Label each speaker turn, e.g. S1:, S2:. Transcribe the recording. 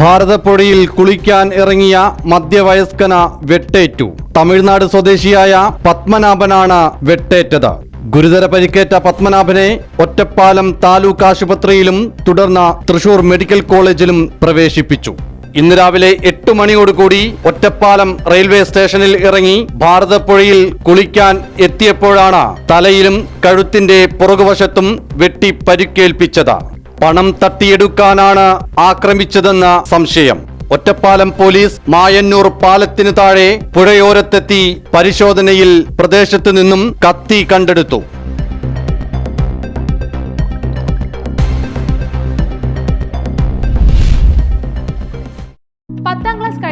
S1: ഭാരതപ്പുഴയിൽ കുളിക്കാൻ ഇറങ്ങിയ മധ്യവയസ്കന വെട്ടേറ്റു. തമിഴ്നാട് സ്വദേശിയായ പത്മനാഭനാണ് വെട്ടേറ്റത്. ഗുരുതര പരിക്കേറ്റ പത്മനാഭനെ ഒറ്റപ്പാലം താലൂക്ക് ആശുപത്രിയിലും തുടർന്ന് തൃശൂർ മെഡിക്കൽ കോളേജിലും പ്രവേശിപ്പിച്ചു. ഇന്ന് രാവിലെ എട്ട് മണിയോടുകൂടി ഒറ്റപ്പാലം റെയിൽവേ സ്റ്റേഷനിൽ ഇറങ്ങി ഭാരതപ്പുഴയിൽ കുളിക്കാൻ എത്തിയപ്പോഴാണ് തലയിലും കഴുത്തിന്റെ പുറകുവശത്തും വെട്ടി പരിക്കേൽപ്പിച്ചത്. പണം തട്ടിയെടുക്കാനാണ് ആക്രമിച്ചതെന്ന സംശയം. ഒറ്റപ്പാലം പോലീസ് മായന്നൂർ പാലത്തിന് താഴെ പുഴയോരത്തെത്തി പരിശോധനയിൽ പ്രദേശത്ത് നിന്നും കത്തി കണ്ടെടുത്തു.
S2: പത്താം ക്ലാസ്